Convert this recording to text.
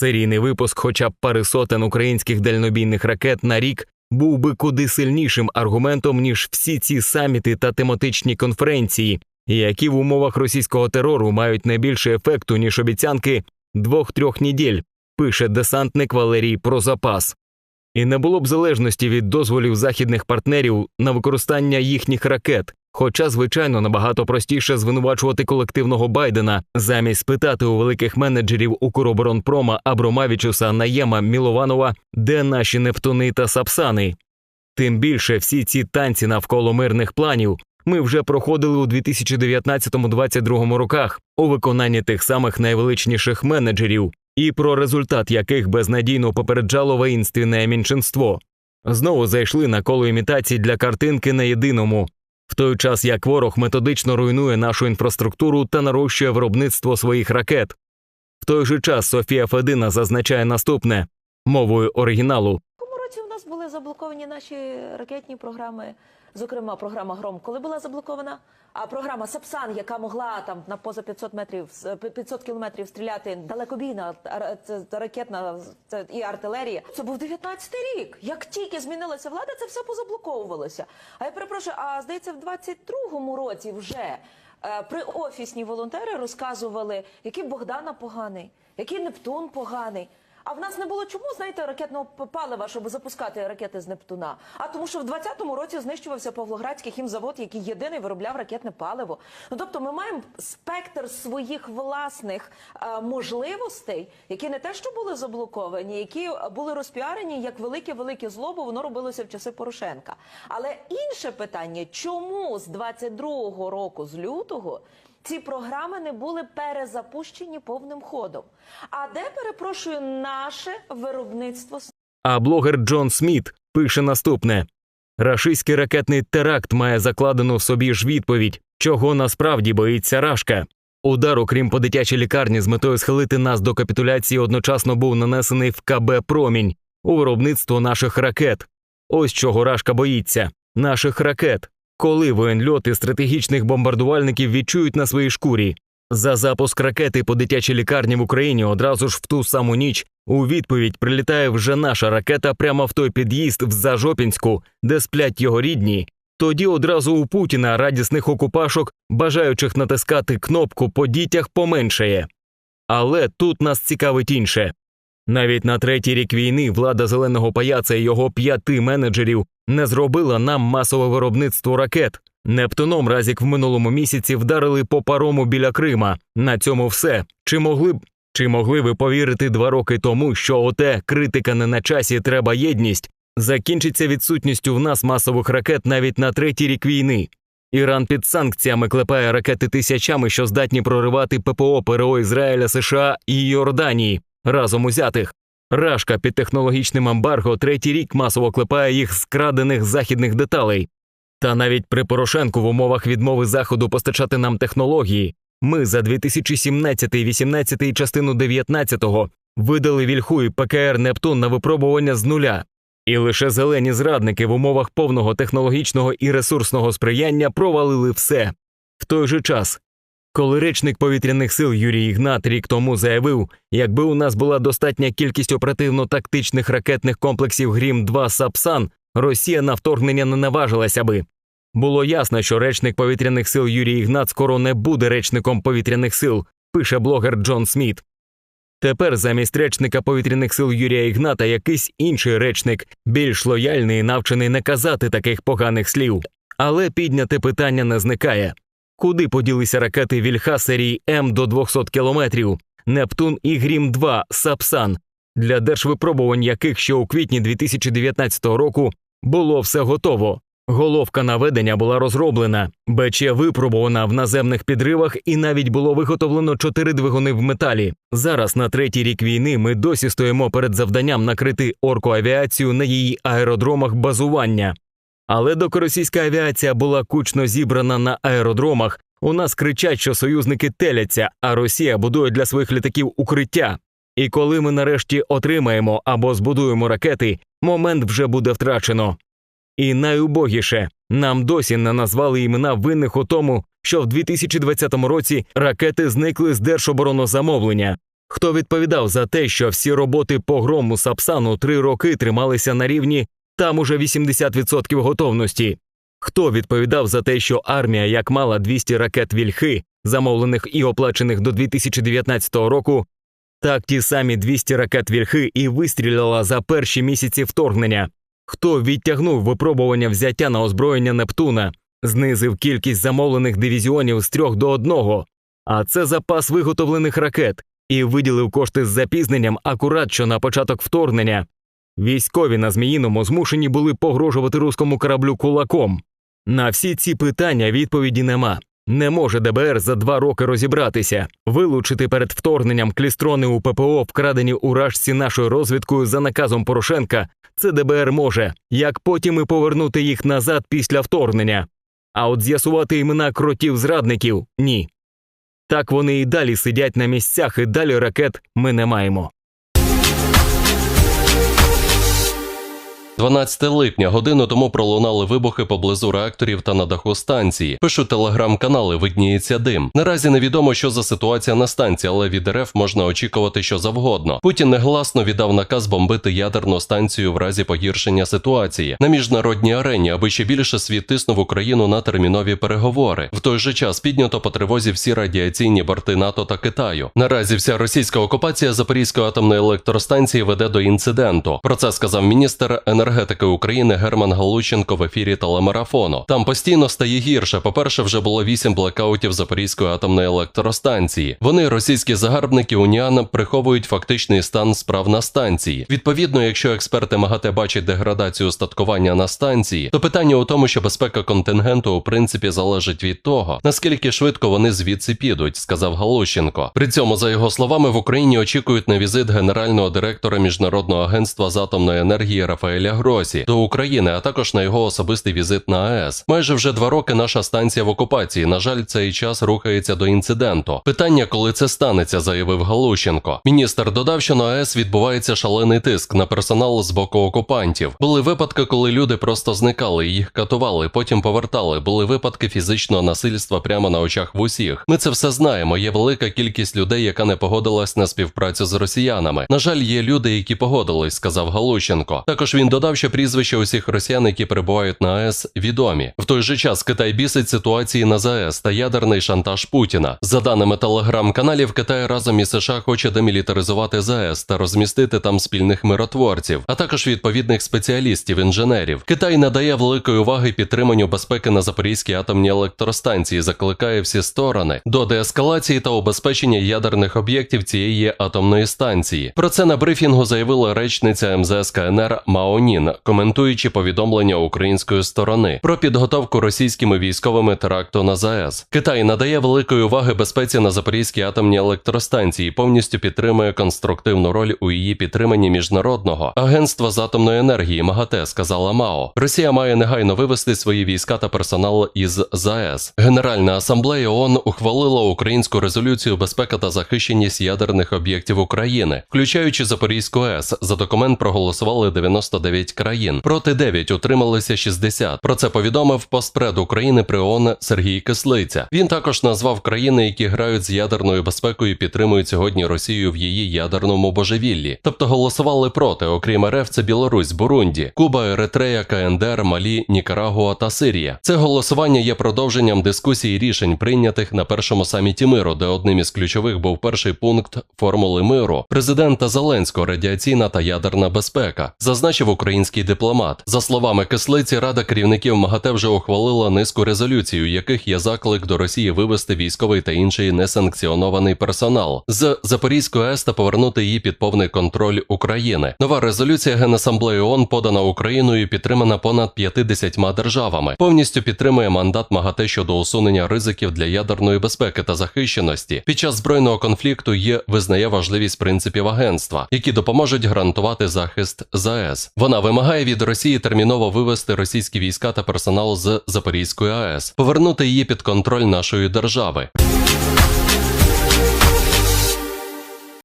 Серійний випуск, хоча б пари сотень українських дальнобійних ракет на рік, був би куди сильнішим аргументом, ніж всі ці саміти та тематичні конференції, які в умовах російського терору мають не більше ефекту, ніж обіцянки двох-трьох неділь, пише десантник Валерій про запас. І не було б залежності від дозволів західних партнерів на використання їхніх ракет. Хоча, звичайно, набагато простіше звинувачувати колективного Байдена, замість спитати у великих менеджерів Укроборонпрома Абромавічуса, Наєма Мілованова, де наші Нептуни та Сапсани. Тим більше всі ці танці навколо мирних планів ми вже проходили у 2019-2022 роках у виконанні тих самих найвеличніших менеджерів, і про результат яких безнадійно попереджало воїнственне меншинство. Знову зайшли на коло імітацій для картинки на єдиному, в той час як ворог методично руйнує нашу інфраструктуру та нарощує виробництво своїх ракет. В той же час Софія Федина зазначає наступне мовою оригіналу. У році у нас були заблоковані наші ракетні програми, зокрема програма Гром, коли була заблокована? А програма Сапсан, яка могла там на поза 500 метрів з- 500 кілометрів стріляти далекобійна ракетна це і артилерія. Це був 19-й рік. Як тільки змінилася влада, це все позаблоковувалося. А я перепрошую, а здається, в 22-му році вже. е, При офісні волонтери розказували, який Богдана поганий, який Нептун поганий. А в нас не було чому, знаєте, ракетного палива, щоб запускати ракети з Нептуна. А тому, що в 20-му році знищувався Павлоградський хімзавод, який єдиний виробляв ракетне паливо. Ну тобто, ми маємо спектр своїх власних е, можливостей, які не те, що були заблоковані, які були розпіарені як велике велике зло, бо воно робилося в часи Порошенка. Але інше питання: чому з 22-го року, з лютого, ці програми не були перезапущені повним ходом? А де перепрошую наше виробництво А блогер Джон Сміт пише наступне: Рашистський ракетний теракт має закладену собі ж відповідь, чого насправді боїться Рашка. Удар, окрім по дитячій лікарні, з метою схилити нас до капітуляції, одночасно був нанесений в КБ Промінь у виробництво наших ракет. Ось чого Рашка боїться наших ракет. Коли воєнльоти стратегічних бомбардувальників відчують на своїй шкурі. За запуск ракети по дитячій лікарні в Україні одразу ж в ту саму ніч у відповідь прилітає вже наша ракета прямо в той під'їзд в Зажопінську, де сплять його рідні. Тоді одразу у Путіна радісних окупашок, бажаючих натискати кнопку по дітях, поменшає. Але тут нас цікавить інше. Навіть на третій рік війни влада зеленого паяця і його п'яти менеджерів не зробила нам масове виробництво ракет. Нептуном разік в минулому місяці вдарили по парому біля Крима. На цьому все. Чи могли б чи могли ви повірити два роки тому, що оте критика не на часі, треба єдність, закінчиться відсутністю в нас масових ракет навіть на третій рік війни? Іран під санкціями клепає ракети тисячами, що здатні проривати ППО ПРО Ізраїля, США і Йорданії разом узятих. Рашка під технологічним ембарго третій рік масово клепає їх з крадених західних деталей. Та навіть при Порошенку в умовах відмови Заходу постачати нам технології ми за 2017, 18 і частину 19-го видали вільху і ПКР Нептун на випробування з нуля. І лише зелені зрадники в умовах повного технологічного і ресурсного сприяння провалили все. В той же час, коли речник повітряних сил Юрій Ігнат рік тому заявив, якби у нас була достатня кількість оперативно-тактичних ракетних комплексів Грім 2 Сапсан, Росія на вторгнення не наважилася би. Було ясно, що речник повітряних сил Юрій Ігнат скоро не буде речником повітряних сил, пише блогер Джон Сміт. Тепер замість речника повітряних сил Юрія Ігната якийсь інший речник, більш лояльний і навчений не казати таких поганих слів. Але підняте питання не зникає. Куди поділися ракети Вільха серії М до 200 кілометрів, Нептун і Грім 2 Сапсан, для держвипробувань яких ще у квітні 2019 року було все готово. Головка наведення була розроблена, БЧ випробувана в наземних підривах, і навіть було виготовлено чотири двигуни в металі. Зараз, на третій рік війни, ми досі стоїмо перед завданням накрити оркоавіацію на її аеродромах базування. Але доки російська авіація була кучно зібрана на аеродромах, у нас кричать, що союзники теляться, а Росія будує для своїх літаків укриття. І коли ми нарешті отримаємо або збудуємо ракети, момент вже буде втрачено. І найубогіше, нам досі не назвали імена винних у тому, що в 2020 році ракети зникли з держоборонозамовлення. Хто відповідав за те, що всі роботи по грому Сапсану три роки трималися на рівні там уже 80% готовності? Хто відповідав за те, що армія як мала 200 ракет вільхи, замовлених і оплачених до 2019 року, так ті самі 200 ракет вільхи і вистріляла за перші місяці вторгнення? Хто відтягнув випробування взяття на озброєння Нептуна, знизив кількість замовлених дивізіонів з трьох до одного, а це запас виготовлених ракет, і виділив кошти з запізненням акурат що на початок вторгнення. Військові на Зміїному змушені були погрожувати руському кораблю кулаком. На всі ці питання відповіді нема. Не може ДБР за два роки розібратися, вилучити перед вторгненням клістрони у ППО, вкрадені у рашці нашою розвідкою за наказом Порошенка. Це ДБР може, як потім і повернути їх назад після вторгнення. А от з'ясувати імена кротів зрадників ні. Так вони і далі сидять на місцях, і далі ракет ми не маємо. 12 липня годину тому пролунали вибухи поблизу реакторів та на даху станції. Пишуть телеграм-канали, видніється дим. Наразі невідомо, що за ситуація на станції, але від РФ можна очікувати, що завгодно. Путін негласно віддав наказ бомбити ядерну станцію в разі погіршення ситуації на міжнародній арені, аби ще більше світ тиснув Україну на термінові переговори. В той же час піднято по тривозі всі радіаційні борти НАТО та Китаю. Наразі вся російська окупація Запорізької атомної електростанції веде до інциденту. Про це сказав міністр енергетики України Герман Галущенко в ефірі телемарафону. Там постійно стає гірше. По-перше, вже було вісім блекаутів Запорізької атомної електростанції. Вони, російські загарбники Уніан, приховують фактичний стан справ на станції. Відповідно, якщо експерти МАГАТЕ бачать деградацію устаткування на станції, то питання у тому, що безпека контингенту у принципі залежить від того, наскільки швидко вони звідси підуть, сказав Галущенко. При цьому, за його словами, в Україні очікують на візит генерального директора міжнародного агентства з атомної енергії Рафаеля Гросі до України, а також на його особистий візит на АЕС. Майже вже два роки наша станція в окупації. На жаль, цей час рухається до інциденту. Питання, коли це станеться, заявив Галущенко. Міністр додав, що на АЕС відбувається шалений тиск на персонал з боку окупантів. Були випадки, коли люди просто зникали, їх катували, потім повертали. Були випадки фізичного насильства прямо на очах в усіх. Ми це все знаємо. Є велика кількість людей, яка не погодилась на співпрацю з росіянами. На жаль, є люди, які погодились, сказав Галущенко. Також він додав, що прізвища усіх росіян, які перебувають на АЕС, відомі. В той же час Китай бісить ситуації на ЗАЕС та ядерний шантаж Путіна. За даними телеграм-каналів, Китай разом із США хоче демілітаризувати ЗАЕС та розмістити там спільних миротворців, а також відповідних спеціалістів інженерів. Китай надає великої уваги підтриманню безпеки на Запорізькій атомній електростанції, закликає всі сторони до деескалації та убезпечення ядерних об'єктів цієї атомної станції. Про це на брифінгу заявила речниця МЗС КНР Маонін, коментуючи повідомлення української сторони про підготовку російськими військовими теракту на ЗАЕС. Китай надає великої уваги безпеці на Запорізькій атомній електростанції, повністю підтримує конструктивну роль у її підтриманні міжнародного агентства з атомної енергії МАГАТЕ, сказала Мао. Росія має негайно вивести свої війська та персонал із ЗАЕС. Генеральна асамблея ООН ухвалила українську резолюцію безпека та захищеність ядерних об'єктів України, включаючи Запорізьку АЕС. За документ проголосували 99 країн. Проти 9 утрималися 60. Про це повідомив постпред України при ООН Сергій Кислиця. Він також назвав країни, які грають з ядерною безпекою, підтримують сьогодні Росію в її ядерному божевіллі. Тобто голосували проти, окрім РФ, це Білорусь, Бурунді, Куба, Еритрея, КНДР, Малі, Нікарагуа та Сирія. Це голосування є продовженням дискусій і рішень, прийнятих на першому саміті миру, де одним із ключових був перший пункт формули миру президента Зеленського радіаційна та ядерна безпека, зазначив український дипломат. За словами кислиці, Рада керівників МАГАТЕ вже ухвалила низку резолюцій, у яких є заклик до Росії вивести військовий та інший несанкціонований персонал з Запорізької АЕС та повернути її під повний контроль України. Нова резолюція Генасамблеї ООН подана Україною підтримана понад 50 державами. Повністю підтримує мандат МАГАТЕ щодо усунення ризиків для ядерної безпеки та захищеності. Під час збройного конфлікту є визнає важливість принципів агентства, які допоможуть гарантувати захист ЗАЕС. Вона вимагає від Росії терміново вивести російські війська та персонал з Запорізької АЕС, повернути її під контроль нашої держави.